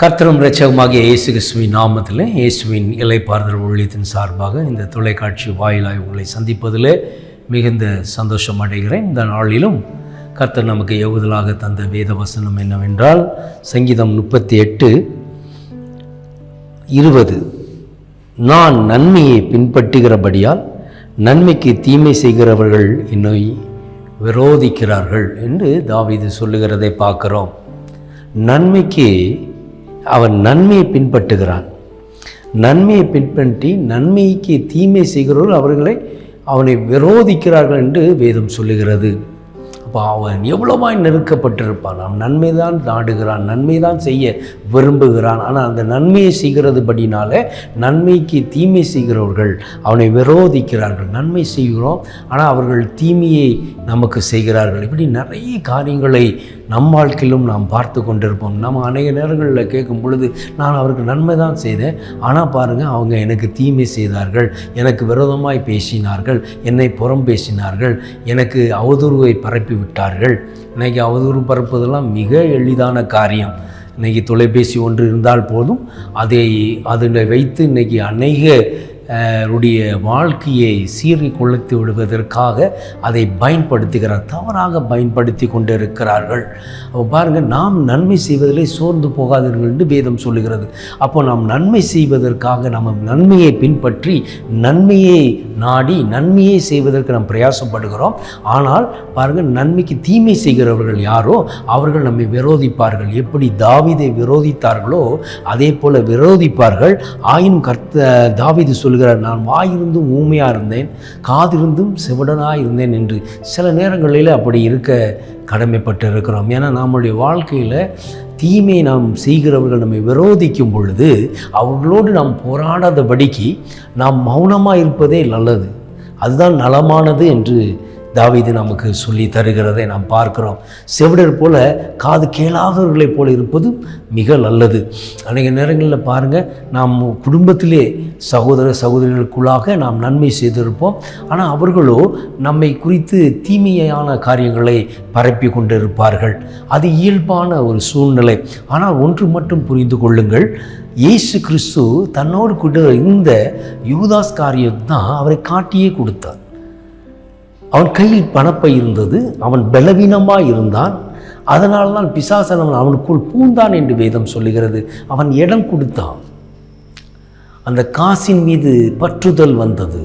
கர்த்தரும் ரட்சகமாகிய இயேசு கிறிஸ்துவின் நாமத்தில் இயேசுவின் இலைப்பாறுதல் ஊழியத்தின் சார்பாக இந்த தொலைக்காட்சி வாயிலாய் உங்களை சந்திப்பதில் மிகுந்த சந்தோஷம் அடைகிறேன். இந்த நாளிலும் கர்த்தர் நமக்கு எகுதலாக தந்த வேத வசனம் என்னவென்றால் சங்கீதம் முப்பத்தி எட்டு இருபது. நான் நன்மையை பின்பற்றுகிறபடியால் நன்மைக்கு தீமை செய்கிறவர்கள் என்னை விரோதிக்கிறார்கள் என்று தாவிது சொல்லுகிறதை பார்க்குறோம். நன்மைக்கு அவன் நன்மையை பின்பற்றுகிறான். நன்மையை பின்பற்றி நன்மைக்கு தீமை செய்கிறவர்கள் அவர்களை அவனை விரோதிக்கிறார்கள் என்று வேதம் சொல்லுகிறது. அப்போ அவன் எவ்வளவாய் நெருக்கப்பட்டிருப்பான்? அவன் நன்மை தான் நாடுகிறான் நன்மை தான் செய்ய விரும்புகிறான். ஆனால் அந்த நன்மையை செய்கிறது படினால நன்மைக்கு தீமை செய்கிறவர்கள் அவனை விரோதிக்கிறார்கள். நன்மை செய்கிறோம் ஆனால் அவர்கள் தீமையை நமக்கு செய்கிறார்கள். இப்படி நிறைய காரியங்களை நம் வாழ்க்கையிலும் நாம் பார்த்து கொண்டிருப்போம். நம்ம அநேக நேரங்களில் கேட்கும் பொழுது நான் அவருக்கு நன்மை தான் செய்தேன். ஆனால் பாருங்கள் அவங்க எனக்கு தீமை செய்தார்கள். எனக்கு விரோதமாய் பேசினார்கள். என்னை புறம் பேசினார்கள். எனக்கு அவதூறுவை பரப்பி விட்டார்கள். இன்றைக்கி அவதூறு பரப்புவதெல்லாம் மிக எளிதான காரியம். இன்றைக்கி தொலைபேசி ஒன்று இருந்தால் போதும். அதை அதில் வைத்து இன்றைக்கி அநேக உடைய வாழ்க்கையை சீறி கொளுத்து விடுவதற்காக அதை பயன்படுத்துகிறார் தவறாக பயன்படுத்தி கொண்டு இருக்கிறார்கள் அப்போ பாருங்கள் நாம் நன்மை செய்வதிலே சோர்ந்து போகாதீர்கள் என்று வேதம் சொல்லுகிறது. அப்போ நாம் நன்மை செய்வதற்காக நம்ம நன்மையை பின்பற்றி நன்மையை நாடி நன்மையை செய்வதற்கு நாம் பிரயாசப்படுகிறோம். ஆனால் பாருங்கள் நன்மைக்கு தீமை செய்கிறவர்கள் யாரோ அவர்கள் நம்மை விரோதிப்பார்கள். எப்படி தாவிதை விரோதித்தார்களோ அதே போல் விரோதிப்பார்கள். ஆயினும் கர்த்த தாவிது சொல்லுகிறார் நான் வாயிருந்தும் ஊமையாக இருந்தேன் காதிருந்தும் செவடனாக இருந்தேன் என்று சில நேரங்களில் அப்படி இருக்க கடமைப்பட்டு இருக்கிறோம் ஏன்னா நம்முடைய வாழ்க்கையில் தீமை நாம் செய்கிறவர்கள் நம்மை விரோதிக்கும் பொழுது அவர்களோடு நாம் போராடாதபடிக்கு நாம் மௌனமாக இருப்பதே நல்லது. அதுதான் நலமானது என்று தாவிது நமக்கு சொல்லி தருகிறதை நாம் பார்க்கிறோம். செவிடர் போல காது கேளாதவர்களைப் போல இருப்பது மிக நல்லது. அநேக நேரங்களில் பாருங்கள் நாம் குடும்பத்திலே சகோதர சகோதரிகளுக்குள்ளாக நாம் நன்மை செய்திருப்போம். ஆனால் அவர்களோ நம்மை குறித்து தீமையான காரியங்களை பரப்பி கொண்டிருப்பார்கள். அது இயல்பான ஒரு சூழ்நிலை. ஆனால் ஒன்று மட்டும் புரிந்து கொள்ளுங்கள் இயேசு கிறிஸ்து தன்னோடு கூட இந்த யூதாஸ் காரியம் தான் அவரை காட்டியே கொடுத்தார். அவன் கையில் பணப்பை இருந்தது அவன் பலவீனமாக இருந்தான். அதனால் தான் பிசாசனவன் அவனுக்குள் பூந்தான் என்று வேதம் சொல்லுகிறது. அவன் இடம் கொடுத்தான். அந்த காசின் மீது பற்றுதல் வந்தது.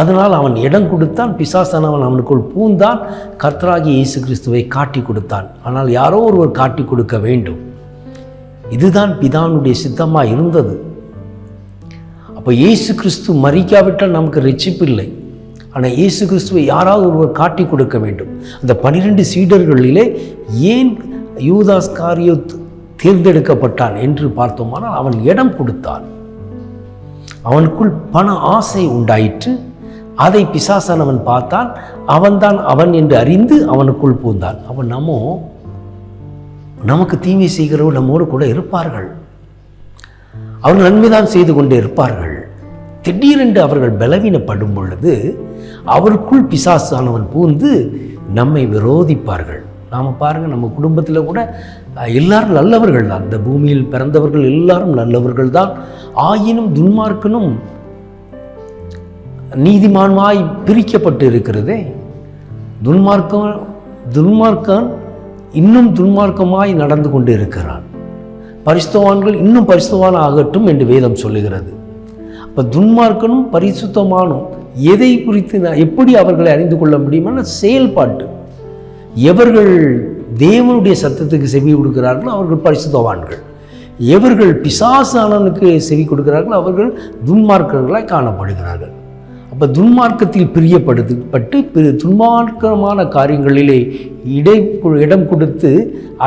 அதனால் அவன் இடம் கொடுத்தான் பிசாசனவன் அவனுக்குள் பூந்தான். கர்த்தராகி இயேசு கிறிஸ்துவை காட்டி கொடுத்தான். ஆனால் யாரோ ஒருவர் காட்டி கொடுக்க வேண்டும். இதுதான் பிதானுடைய சித்தமாக இருந்தது. அப்போ இயேசு கிறிஸ்து மறிக்காவிட்டால் நமக்கு ரட்சிப்பு இல்லை ஆனால் இயேசு கிறிஸ்துவை யாராவது ஒருவர் காட்டி கொடுக்க வேண்டும். அந்த பனிரெண்டு சீடர்களிலே ஏன் யூதாஸ் காரியோ தேர்ந்தெடுக்கப்பட்டான் என்று பார்த்தோமானால் அவன் இடம் கொடுத்தான். அவனுக்குள் பண ஆசை உண்டாயிற்று. அதை பிசாசானவன் பார்த்தான். அவன்தான் அவன் என்று அறிந்து அவனுக்குள் பூந்தான். அவன் நம்மோ நமக்கு தீமை செய்கிறவர்கள் நம்மோடு கூட இருப்பார்கள். அவர்கள் நன்மைதான் செய்து கொண்டே இருப்பார்கள். திடீரென்று அவர்கள் பலவீனப்படும் பொழுது அவருக்குள் பிசாசானவன் பூந்து நம்மை விரோதிப்பார்கள். நாம் பாருங்கள் நம்ம குடும்பத்தில் கூட எல்லாரும் நல்லவர்கள் தான். இந்த பூமியில் பிறந்தவர்கள் எல்லாரும் நல்லவர்கள் தான். ஆயினும் துன்மார்க்கனும் நீதிமான்மாய் பிரிக்கப்பட்டு இருக்கிறதே. துன்மார்க்கம் துன்மார்க்கன் இன்னும் துன்மார்க்கமாய் நடந்து கொண்டு இருக்கிறான் பரிசுத்தவான்கள் இன்னும் பரிசுத்தவான் ஆகட்டும் என்று வேதம் சொல்லுகிறது. இப்போ துன்மார்க்கனும் பரிசுத்தமானும் எதை குறித்து நான் எப்படி அவர்களை அறிந்து கொள்ள முடியுமான செயல்பாட்டு. எவர்கள் தேவனுடைய சத்தத்துக்கு செவி கொடுக்கிறார்களோ அவர்கள் பரிசுத்தவான்கள். எவர்கள் பிசாசானனுக்கு செவி கொடுக்கிறார்களோ அவர்கள் துன்மார்க்கர்களாய் காணப்படுகிறார்கள். அப்போ துன்மார்க்கத்தில் பிரியப்படுது பட்டு துன்மார்க்கமான காரியங்களிலே இடை இடம் கொடுத்து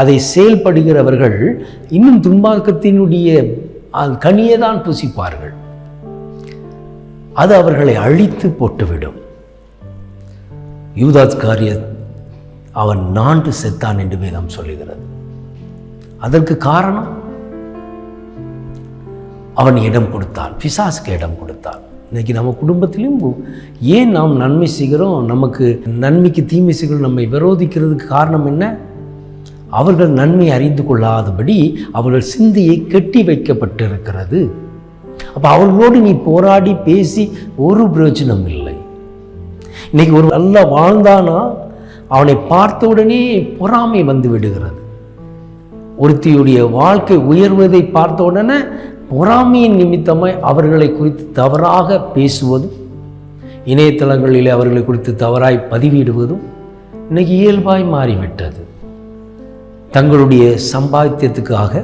அதை செயல்படுகிறவர்கள் இன்னும் துன்மார்க்கத்தினுடைய கனியை தான் புசிப்பார்கள். அது அவர்களை அழித்து போட்டுவிடும். யூதாஸ் காரிய அவன் நான்கு செத்தான் என்று வேதம் சொல்லுகிறது. அதற்கு காரணம்? அவன் இடம் கொடுத்தான். பிசாசுக்கு இடம் கொடுத்தான். இன்றைக்கி நம்ம குடும்பத்திலும் ஏன் நாம் நன்மை செய்கிறோம்? நமக்கு நன்மைக்கு தீமை செய்கிறோம்? நம்மை விரோதிக்கிறதுக்கு காரணம் என்ன? அவர்கள் நன்மை அறிந்து கொள்ளாதபடி அவர்கள் சிந்தையை கெட்டி வைக்கப்பட்டிருக்கிறது. அப்போ அவர்களோடு நீ போராடி பேசி ஒரு பிரயோஜனம் இல்லை. இன்னைக்கு ஒரு நல்ல வாழ்ந்தானா அவனை பார்த்த உடனே பொறாமை வந்து விடுகிறது. ஒருத்தியுடைய வாழ்க்கை உயர்வதை பார்த்த உடனே பொறாமையின் நிமித்தமாய் அவர்களை குறித்து தவறாக பேசுவதும் இணையதளங்களிலே அவர்களை குறித்து தவறாய் பதிவிடுவதும் இன்னைக்கு இயல்பாய் மாறிவிட்டது. தங்களுடைய சம்பாத்தியத்துக்காக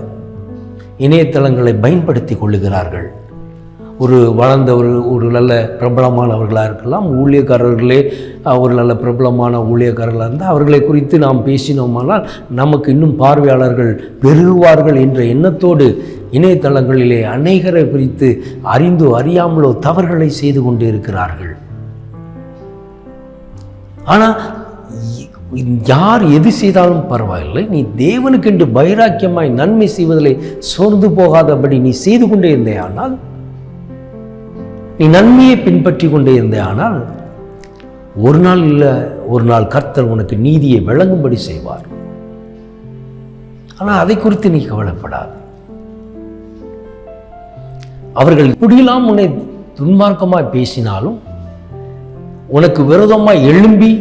இணையதளங்களை பயன்படுத்தி கொள்ளுகிறார்கள். ஒரு வளர்ந்த ஒரு ஒரு நல்ல பிரபலமானவர்களாக இருக்கலாம். ஊழியக்காரர்களே ஒரு நல்ல பிரபலமான ஊழியக்காரர்களாக இருந்தால் அவர்களை குறித்து நாம் பேசினோமானால் நமக்கு இன்னும் பார்வையாளர்கள் பெருகுவார்கள் என்ற எண்ணத்தோடு இணையதளங்களிலே அநேகரை குறித்து அறிந்தோ அறியாமலோ தவறுகளை செய்து கொண்டு இருக்கிறார்கள். ஆனால் யார் எது செய்தாலும் பரவாயில்லை. நீ தேவனுக்கென்று பைராக்கியமாய் நன்மை செய்வதிலே சோர்ந்து போகாதபடி நீ செய்து கொண்டே இருந்தே ஆனால் நீ நன்மையை பின்பற்றி கொண்டே இருந்தே ஆனால் ஒரு நாள் இல்லை ஒரு நாள் கர்த்தர் உனக்கு நீதியை விளங்கும்படி செய்வார். ஆனால் அதை குறித்து நீ கவலைப்படாது. அவர்கள் இப்படியெல்லாம் உன்னை துன்மார்க்கமாக பேசினாலும் உனக்கு விரோதமாக எழும்பி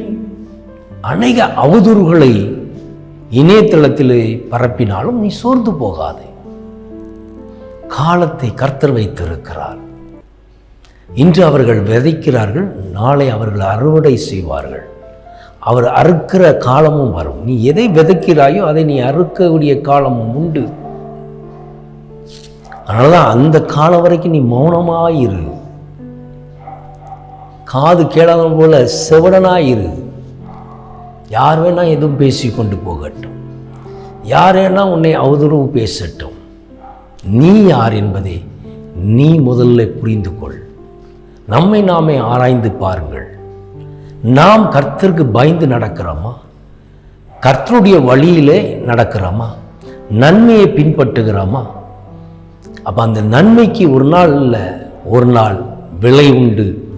அநேக அவதூறுகளை இணையதளத்திலே பரப்பினாலும் நீ சோர்ந்து போகாதே. காலத்தை கர்த்தர் வைத்திருக்கிறார். இன்று அவர்கள் விதைக்கிறார்கள் நாளை அவர்கள் அறுவடை செய்வார்கள். அவர் அறுக்கிற காலமும் வரும். நீ எதை விதைக்கிறாயோ அதை நீ அறுக்கக்கூடிய காலமும் உண்டு. அதனால தான் அந்த காலம் வரைக்கும் நீ மௌனமாயிரு. காது கேளாத போல செவடனாயிரு. யார் வேணா எதுவும் பேசி கொண்டு போகட்டும். யார் வேணா உன்னை அவதூறு பேசட்டும். நீ யார் என்பதை நீ முதல்ல புரிந்து கொள். நம்மை நாமே ஆராய்ந்து பாருங்கள். நாம் கர்த்தருக்கு பயந்து நடக்கிறோமா? கர்த்தருடைய வழியிலே நடக்கிறோமா? நன்மையை பின்பற்றுகிறோமா? அப்போ அந்த நன்மைக்கு ஒரு நாள் இல்லை ஒரு நாள் விலை உண்டு.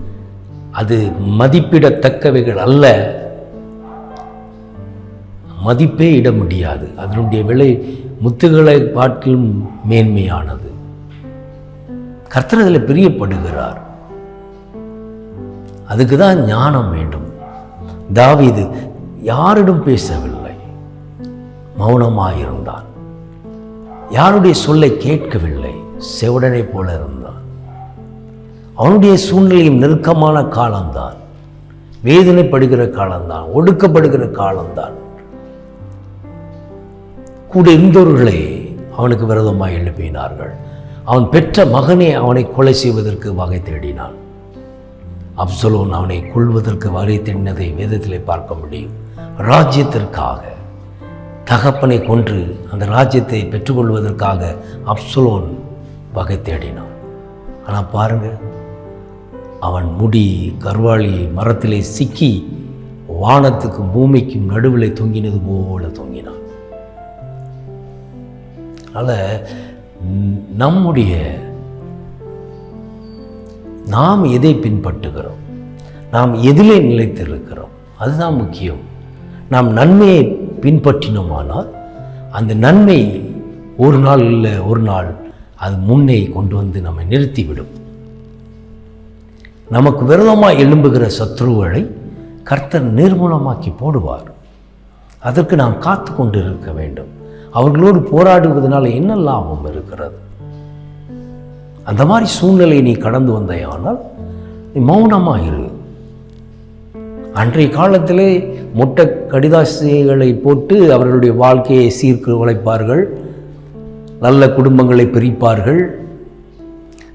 அது மதிப்பிடத்தக்கவைகள் அல்ல. மதிப்பே இட முடியாது. அதனுடைய விலை முத்துகளை பாட்டிலும் மேன்மையானது. கர்த்தர் அதில் பிரியப்படுகிறார். அதுக்கு தான் ஞானம் வேண்டும். தாவீது யாரிடம் பேசவில்லை. மௌனமாயிருந்தான். யாருடைய சொல்லை கேட்கவில்லை. செவடனை போல இருந்தான். அவனுடைய சூழ்நிலையும் நெருக்கமான காலம்தான். வேதனைப்படுகிற காலம்தான். ஒடுக்கப்படுகிற காலம்தான். கூட இருந்தவர்களே அவனுக்கு விரதமாக எழுப்பினார்கள். அவன் பெற்ற மகனே அவனை கொலை செய்வதற்கு வகை தேடினான். அப்சலோன் அவனை கொள்வதற்கு வகை தேடினதை வேதத்திலே பார்க்க முடியும். ராஜ்யத்திற்காக தகப்பனை கொன்று அந்த ராஜ்யத்தை பெற்றுக்கொள்வதற்காக அப்சலோன் வகை தேடினான். ஆனால் பாருங்கள் அவன் முடி கர்வாளி மரத்திலே சிக்கி வானத்துக்கும் பூமிக்கும் நடுவில் தொங்கினது போல தொங்கினான். அதனால் நம்முடைய நாம் எதை பின்பற்றுகிறோம்? நாம் எதிலே நிலைத்திருக்கிறோம். அதுதான் முக்கியம். நாம் நன்மையை பின்பற்றினோமானால் அந்த நன்மை ஒரு நாள் இல்லை ஒரு நாள் அது முன்னே கொண்டு வந்து நம்மை நிறுத்திவிடும். நமக்கு விரோதமாக எழும்புகிற சத்ருவளை கர்த்தர் நிர்மூலமாக்கி போடுவார். அதற்கு நாம் காத்து கொண்டு இருக்க வேண்டும். அவர்களோடு போராடுவதனால என்ன லாபம் இருக்கிறது? அந்த மாதிரி சூழ்நிலையை நீ கடந்து வந்தேயானால் நீ மௌனமாக இரு. அன்றைய காலத்திலே முட்டை கடிதாசிகளை போட்டு அவர்களுடைய வாழ்க்கையை சீர்க்கு உழைப்பார்கள் நல்ல குடும்பங்களை பிரிப்பார்கள்.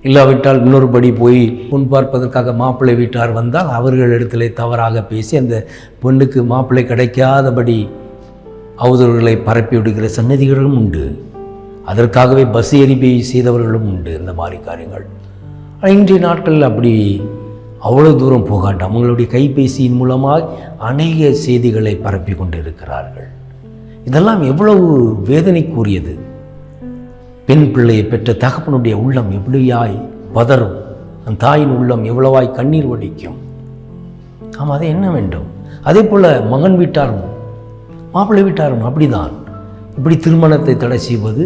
இல்லாவிட்டால் இன்னொருபடி போய் பொன் பார்ப்பதற்காக மாப்பிள்ளை வீட்டார் வந்தால் அவர்களிடத்திலே தவறாக பேசி அந்த பொண்ணுக்கு மாப்பிள்ளை கிடைக்காதபடி அவதூறுகளை பரப்பி விடுகிற சன்னதிகளும் உண்டு. அதற்காகவே பஸ் எரிப்பை செய்தவர்களும் உண்டு இந்த மாதிரி காரியங்கள். இன்றைய நாட்களில் அப்படி அவ்வளோ தூரம் போகாண்டாம். அவங்களுடைய கைபேசியின் மூலமாக அநேக செய்திகளை பரப்பி கொண்டு இருக்கிறார்கள் இதெல்லாம் எவ்வளவு வேதனைக்குரியது. பெண் பிள்ளையை பெற்ற தகப்பனுடைய உள்ளம் எப்படியாய் பதறும். அந்த தாயின் உள்ளம் எவ்வளவாய் கண்ணீர் வடிக்கும். ஆமாம் அது என்ன வேண்டும்? அதே போல் மகன் வீட்டாரும் மாப்பிள்ளை வீட்டாரும் அப்படிதான். இப்படி திருமணத்தை தடை செய்வது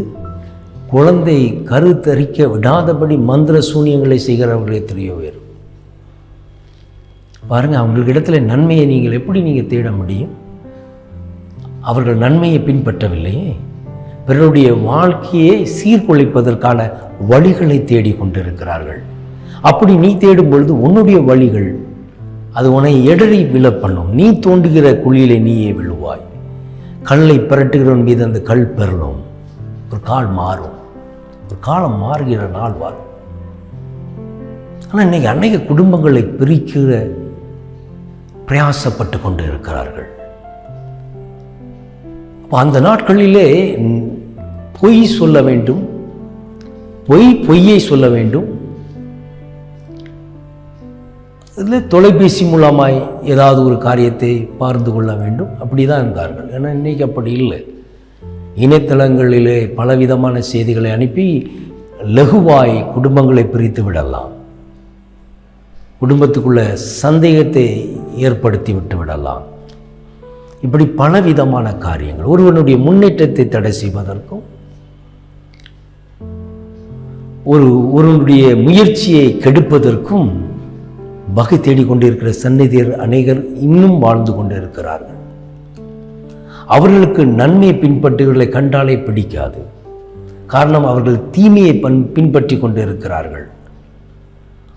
குழந்தை கருத்தரிக்க விடாதபடி மந்திர சூனியங்களை செய்கிறவர்களே தெரிய வேறு பாருங்கள் அவங்களுக்கு இடத்துல நன்மையை நீங்கள் எப்படி நீங்கள் தேட முடியும்? அவர்கள் நன்மையை பின்பற்றவில்லையே. பிறருடைய வாழ்க்கையை சீர்குலைப்பதற்கான வழிகளை தேடி கொண்டிருக்கிறார்கள். அப்படி நீ தேடும் பொழுது உன்னுடைய வழிகள் அது உன்னை எடறி விழ பண்ணும் நீ தோண்டுகிற குழியிலே நீயே விழுவாய். கல்லை புரட்டுகிறவன் மீது அந்த கல் பெறணும். ஒரு கால் மாறும். ஒரு காலம் மாறுகிற நாள் வரும் ஆனால் இன்னைக்கு அநேக குடும்பங்களை பிரிக்கிற பிரயாசப்பட்டு கொண்டு இருக்கிறார்கள் அப்போ அந்த நாட்களிலே பொய் சொல்ல வேண்டும் பொய் பொய்யை சொல்ல வேண்டும். இதில் தொலைபேசி மூலமாய் ஏதாவது ஒரு காரியத்தை பார்த்து கொள்ள வேண்டும். அப்படி தான் இருந்தார்கள் ஏன்னா இன்றைக்கி அப்படி இல்லை. இணையதளங்களிலே பலவிதமான செய்திகளை அனுப்பி லகுவாய் குடும்பங்களை பிரித்து விடலாம். குடும்பத்துக்குள்ள சந்தேகத்தை ஏற்படுத்தி விட்டு விடலாம். இப்படி பலவிதமான காரியங்கள். ஒருவனுடைய முன்னேற்றத்தை தடை செய்வதற்கும் ஒரு ஒருவனுடைய முயற்சியை கெடுப்பதற்கும் வகை தேடிக்கொண்டிருக்கிற சந்நிதியர் அநேகர் இன்னும் வாழ்ந்து கொண்டிருக்கிறார்கள். அவர்களுக்கு நன்மையை பின்பற்றுகளை கண்டாலே பிடிக்காது. காரணம் அவர்கள் தீமையை பன் பின்பற்றி கொண்டிருக்கிறார்கள்.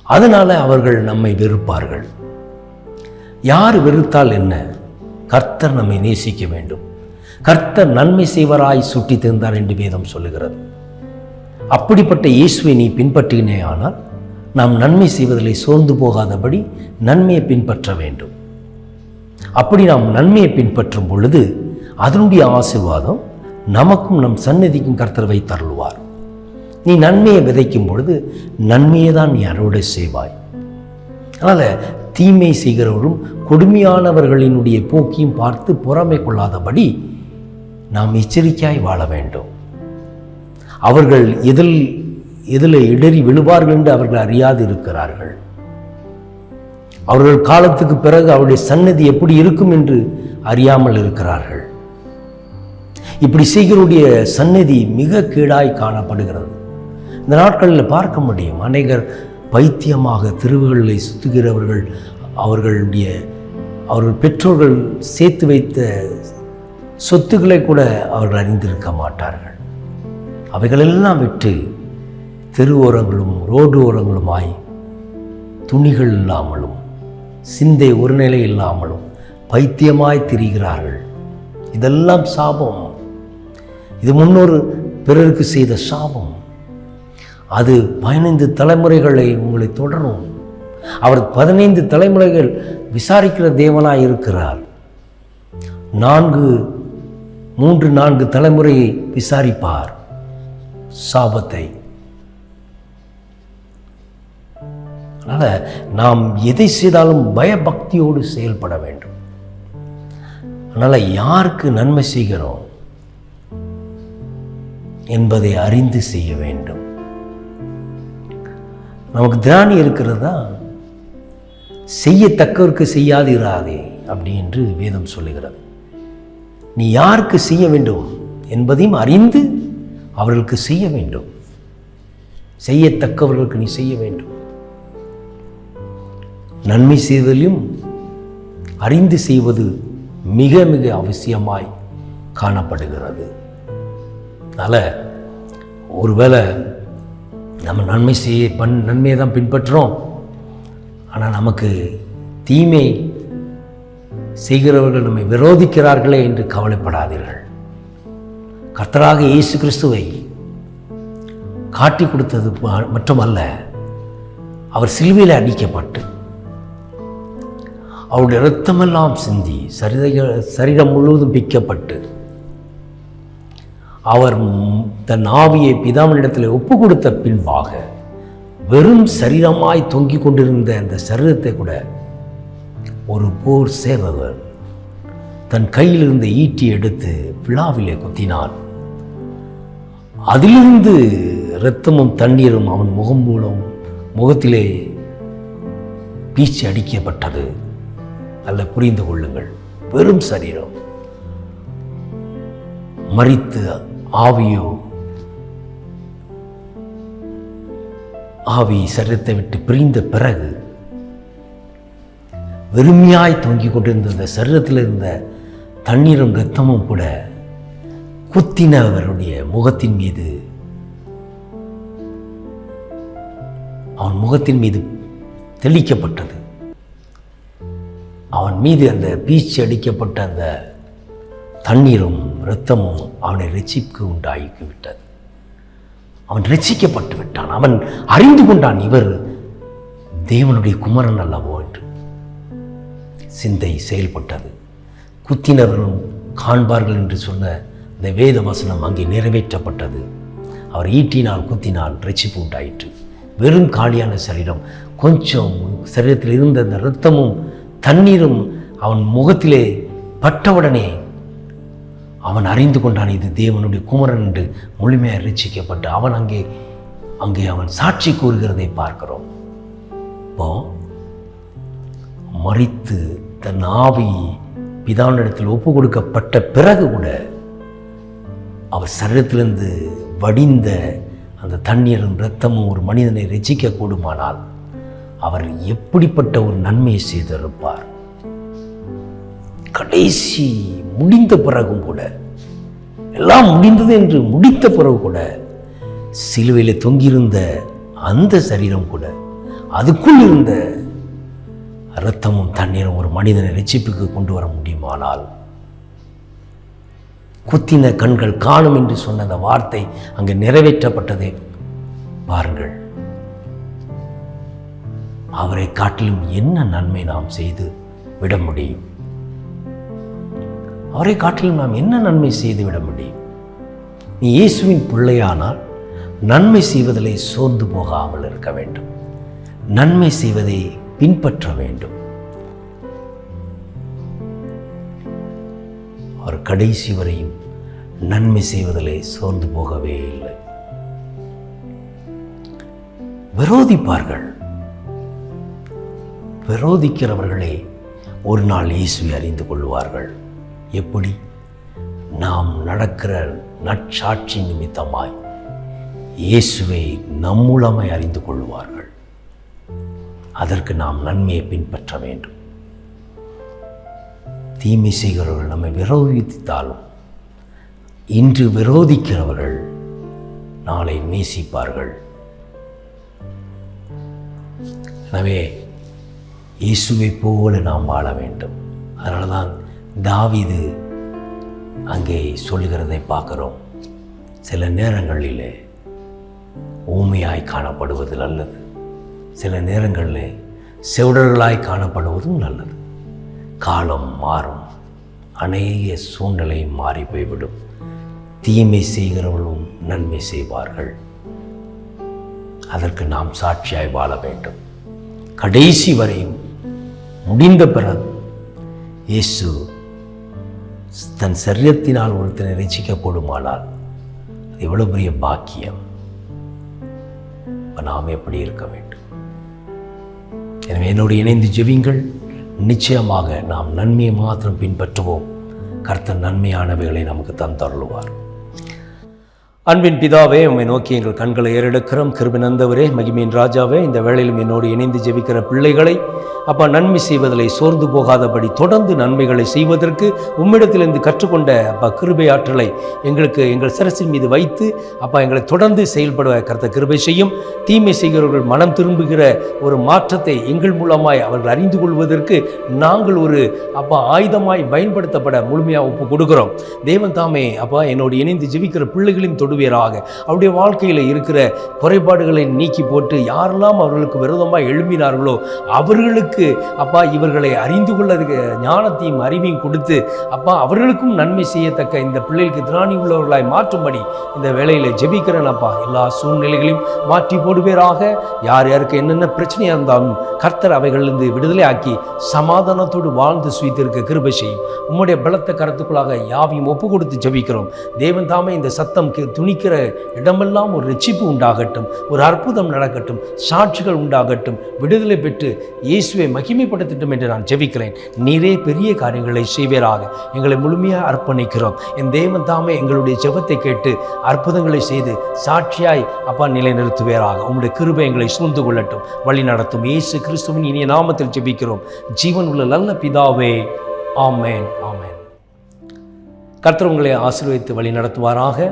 அதனால் அவர்கள் நம்மை வெறுப்பார்கள். யார் வெறுத்தால் என்ன? கர்த்தர் நம்மை நேசிக்க வேண்டும். கர்த்தர் நன்மை செய்வராய் சுட்டி தந்தார் என்று வேதம் சொல்லுகிறது. அப்படிப்பட்ட இயேசுவை நீ பின்பற்றினே ஆனால் நாம் நன்மை செய்வதிலே சோர்ந்து போகாதபடி நன்மையை பின்பற்ற வேண்டும். அப்படி நாம் நன்மையை பின்பற்றும் பொழுது அதனுடைய ஆசீர்வாதம் நமக்கும் நம் சந்நிதிக்கும் கர்த்தர் வைத்தருள்வார் நீ நன்மையை விதைக்கும் பொழுது நன்மையை தான் நீ அறுவடை செய்வாய். அதனால் தீமை செய்கிறவரும் கொடுமையானவர்களினுடைய போக்கியும் பார்த்து பொறாமை கொள்ளாதபடி நாம் எச்சரிக்கையாய் வாழ வேண்டும். அவர்கள் எதில் எதில் இடறி விழுவார்கள் என்று அவர்கள் அறியாது இருக்கிறார்கள். அவர்கள் காலத்துக்கு பிறகு அவருடைய சன்னதி எப்படி இருக்கும் என்று அறியாமல் இருக்கிறார்கள். இப்படி செய்கிறவருடைய சந்நிதி மிக கீழாய் காணப்படுகிறது. இந்த நாட்களில் பார்க்க முடியும் அநேகர் பைத்தியமாக திருவுகளை சுத்துகிறவர்கள் அவர்களுடைய அவர்கள் பெற்றோர்கள் சேர்த்து வைத்த சொத்துக்களை கூட அவர்கள் அறிந்திருக்க மாட்டார்கள். அவைகளெல்லாம் விட்டு தெரு ஓரங்களும் ரோடு ஓரங்களுமாய் துணிகள் இல்லாமலும் சிந்தை ஒருநிலை இல்லாமலும் பைத்தியமாய் திரிகிறார்கள். இதெல்லாம் சாபம். இது முன்னொரு பிறருக்கு செய்த சாபம். அது பதினைந்து தலைமுறைகளை உங்களை தொடரும். அவர் பதினைந்து தலைமுறைகள் விசாரிக்கிற தேவனாக இருக்கிறார். நான்கு மூன்று நான்கு தலைமுறையை விசாரிப்பார். சாபத்தை. அதனால் நாம் எதை செய்தாலும் பயபக்தியோடு செயல்பட வேண்டும். அதனால் யாருக்கு நன்மை செய்கிறோம்? என்பதை அறிந்து செய்ய வேண்டும். நமக்கு திராணி தான் செய்யத்தக்கவருக்கு செய்யாதிராதே அப்படி என்று வேதம் சொல்லுகிறது. நீ யாருக்கு செய்ய வேண்டும் என்பதையும் அறிந்து அவர்களுக்கு செய்ய வேண்டும். செய்யத்தக்கவர்களுக்கு நீ செய்ய வேண்டும். நன்மை செய்தலையும் அறிந்து செய்வது மிக மிக அவசியமாய் காணப்படுகிறது. அதனால் ஒருவேளை நம்ம நன்மை செய்ய பண் நன்மையை தான் பின்பற்றுறோம் ஆனால் நமக்கு தீமை செய்கிறவர்கள் நம்மை விரோதிக்கிறார்களே என்று கவலைப்படாதீர்கள். கர்த்தராக இயேசு கிறிஸ்துவை காட்டி கொடுத்தது மட்டுமல்ல அவர் சிலுவையில் அடிக்கப்பட்டு அவருடைய இரத்தமெல்லாம் சிந்தி சரித சரீரம் முழுவதும் பிக்கப்பட்டு அவர் தன் ஆவியை பிதாவினிடத்தில் ஒப்பு கொடுத்த பின்பாக வெறும் சரீரமாய் தொங்கிக் கொண்டிருந்த அந்த சரீரத்தை கூட ஒரு போர் சேவகன் தன் கையில் இருந்த ஈட்டி எடுத்து விழாவிலே குத்தினான் அதிலிருந்து இரத்தமும் தண்ணீரும் அவன் முகம் மூலம் முகத்திலே பீச்சு அடிக்கப்பட்டது. நல்ல புரிந்து கொள்ளுங்கள் வெறும் சரீரம். மறித்து ஆவியோ? ஆவி சரீரத்தை விட்டு பிரிந்த பிறகு வெறுமையாய் தொங்கிக் கொண்டிருந்த இந்த சரீரத்தில் இருந்த தண்ணீரும் இரத்தமும் கூட குத்தினவருடைய முகத்தின் மீது அவன் முகத்தின் மீது தெளிக்கப்பட்டது. அவன் மீது அந்த பீச்சு அடிக்கப்பட்ட அந்த தண்ணீரும் இரத்தமும் அவனை ரட்சிப்பு உண்டாக்கி விட்டது. அவன் ரட்சிக்கப்பட்டு விட்டான். அவன் அறிந்து கொண்டான் இவர் தேவனுடைய குமரன் அல்லவோ என்று. சிந்தை செயல்பட்டது. குத்தினவர்களும் காண்பார்கள் என்று சொன்ன இந்த வேத வசனம் அங்கே நிறைவேற்றப்பட்டது. அவர் ஈட்டினால் குத்தினால் ரட்சிப்பு உண்டாயிற்று. வெறும் காலியான சரீரம் கொஞ்சம் சரீரத்தில் இருந்த அந்த இரத்தமும் தண்ணீரும் அவன் முகத்திலே பட்டவுடனே அவன் அறிந்து கொண்டான் இது தேவனுடைய குமரன் என்று முழுமையாக ரசிக்கப்பட்டு அவன் அங்கே அங்கே அவன் சாட்சி கூறுகிறதை பார்க்கிறோம். இப்போ மறித்து தன் ஆவி பிதாவினிடத்தில் ஒப்பு கொடுக்கப்பட்ட பிறகு கூட அவர் சரீரத்திலிருந்து வடிந்த அந்த தண்ணீரும் இரத்தமும் ஒரு மனிதனை ரசிக்க கூடுமானால் அவர் எப்படிப்பட்ட ஒரு நன்மையை செய்திருப்பார்? கடைசி முடிந்த பிறகும் கூட எல்லாம் முடிந்தது என்று முடித்த பிறகு கூட சிலுவையில் தொங்கியிருந்த அந்த சரீரம் கூட அதுக்குள் இருந்த ரத்தமும் தண்ணீரும் ஒரு மனிதனை ரட்சிப்புக்கு கொண்டு வர முடியுமானால் குத்தின கண்கள் காணும் என்று சொன்ன அந்த வார்த்தை அங்கு நிறைவேற்றப்பட்டதை. பாருங்கள் அவரை காட்டிலும் என்ன நன்மை நாம் செய்து விட முடியும்? அவரை காட்டிலும் நாம் என்ன நன்மை செய்து விட முடியும்? நீ இயேசுவின் பிள்ளையானால் நன்மை செய்வதிலே சோர்ந்து போகாமல் இருக்க வேண்டும். நன்மை செய்வதை பின்பற்ற வேண்டும். அவர் கடைசி வரையும் நன்மை செய்வதிலே சோர்ந்து போகவே இல்லை. விரோதிப்பார்கள். விரோதிக்கிறவர்களே ஒரு நாள் இயேசுவை அறிந்து கொள்வார்கள். எப்படி? நாம் நடக்கிற நற்சாட்சி நிமித்தமாய் இயேசுவை நம்முளமை அறிந்து கொள்வார்கள் அதற்கு நாம் நன்மையை பின்பற்ற வேண்டும். தீமை செய்கிறவர்கள் நம்மை விரோதித்தாலும் இன்று விரோதிக்கிறவர்கள் நாளை நேசிப்பார்கள். எனவே இயேசுவை போல நாம் வாழ வேண்டும். அதனால்தான் தாவிது அங்கே சொல்லுகிறதை பார்க்குறோம். சில நேரங்களில் ஊமையாய் காணப்படுவது நல்லது. சில நேரங்களில் செவிடர்களாய் காணப்படுவதும் நல்லது. காலம் மாறும். அநேக சூழ்நிலை மாறி போய்விடும். தீமை செய்கிறவர்களும் நன்மை செய்வார்கள். அதற்கு நாம் சாட்சியாய் வாழ வேண்டும். கடைசி வரையும் முடிந்த பிறகு இயேசு தன் சரீரத்தினால் ஒருத்தனை ரசிக்கக்கூடுமானால் அது எவ்வளோ பெரிய பாக்கியம்? நாம் எப்படி இருக்க வேண்டும்? எனவே என்னோடு இணைந்து ஜெவிங்கள் நிச்சயமாக நாம் நன்மையை மாத்திரம் பின்பற்றுவோம். கர்த்தர் நன்மையானவைகளை நமக்கு தந்தருளுவார். அன்பின் பிதாவே உம்மை நோக்கி எங்கள் கண்களை ஏறெடுக்கிறோம். கிருபினந்தவரே மகிமையின் ராஜாவே இந்த வேளையிலும் என்னோடு இணைந்து ஜெபிக்கிற பிள்ளைகளை அப்பா நன்மை செய்வதிலே சோர்ந்து போகாதபடி தொடர்ந்து நன்மைகளை செய்வதற்கு உம்மிடத்திலிருந்து கற்றுக்கொண்ட அப்பா கிருபை ஆற்றலை எங்களுக்கு எங்கள் சிரசின் மீது வைத்து அப்பா எங்களை தொடர்ந்து செயல்பட கருத்த கிருபை செய்யும். தீமை செய்கிறவர்கள் மனம் திரும்புகிற ஒரு மாற்றத்தை எங்கள் மூலமாய் அவர்கள் அறிந்து கொள்வதற்கு நாங்கள் ஒரு அப்பா ஆயுதமாய் பயன்படுத்தப்பட முழுமையாக ஒப்பு கொடுக்கிறோம். தேவன் தாமே அப்பா என்னோடு இணைந்து ஜெபிக்கிற பிள்ளைகளையும் தொடுவீராக அவருடைய வாழ்க்கையில் இருக்கிற குறைபாடுகளை நீக்கி போட்டு யாரெல்லாம் அவர்களுக்கு விரோதமாக எழும்பினார்களோ அவர்களுக்கு அப்பா இவர்களை அறிந்து கொள்ளதுக்கு ஞானத்தையும் அறிவையும் கொடுத்து அப்பா அவர்களுக்கும் நன்மை செய்யத்தக்க இந்த பிள்ளைகளுக்கு திராணி உள்ளவர்களாய் மாற்றும்படி இந்த வேலையில் ஜெபிக்கிறேன் அப்பா. எல்லா சூழ்நிலைகளையும் மாற்றி போடுவேராக. யார் யாருக்கு என்னென்ன பிரச்சனையாக இருந்தாலும் கர்த்தர் அவைகளிலிருந்து விடுதலை ஆக்கி சமாதானத்தோடு வாழ்ந்து சுய்த்திருக்க கிருபை செய்யும். உம்முடைய பலத்த கருத்துக்குள்ளாக யாவையும் ஒப்பு கொடுத்து ஜபிக்கிறோம். தேவன் தாமே இந்த சத்தம் கே- துணி துணிக்கிற இடமெல்லாம் ஒரு ரட்சிப்பு உண்டாகட்டும் ஒரு அற்புதம் நடக்கட்டும் சாட்சிகள் உண்டாகட்டும். விடுதலை பெற்று இயேசுவை மகிமைப்படுத்தட்டும் என்று நான் ஜெபிக்கிறேன். நீரே பெரிய காரியங்களை செய்வீராக. எங்களை முழுமையாக அர்ப்பணிக்கிறோம். என் தேவன் தாமே எங்களுடைய ஜெபத்தை கேட்டு அற்புதங்களை செய்து சாட்சியாய் அப்பா நிலைநிறுத்துவேராக. உங்களுடைய கிருபை எங்களை சூழ்ந்து கொள்ளட்டும். வழி நடத்தும். இயேசு கிறிஸ்துவின் இனிய நாமத்தில் ஜெபிக்கிறோம். ஜீவன் உள்ள நல்ல பிதாவே ஆமேன் ஆமேன். கர்த்தர் உங்களை ஆசீர்வதித்து வழி நடத்துவாராக.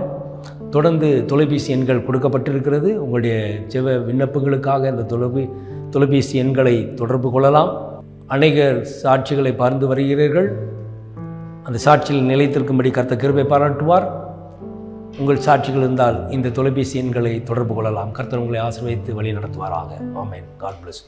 தொடர்ந்து தொலைபேசி எண்கள் கொடுக்கப்பட்டிருக்கிறது. உங்களுடைய செவ விண்ணப்பங்களுக்காக இந்த தொலைபே தொலைபேசி எண்களை தொடர்பு கொள்ளலாம். அநேகர் சாட்சிகளை பார்ந்து வருகிறீர்கள். அந்த சாட்சியில் நிலைத்திருக்கும்படி கர்த்த கிருபை பாராட்டுவார். உங்கள் சாட்சிகள் இருந்தால் இந்த தொலைபேசி எண்களை தொடர்பு கொள்ளலாம். கர்த்தர் உங்களை ஆசிர்வதித்து வழி நடத்துவாராக. ஆமேன். God plus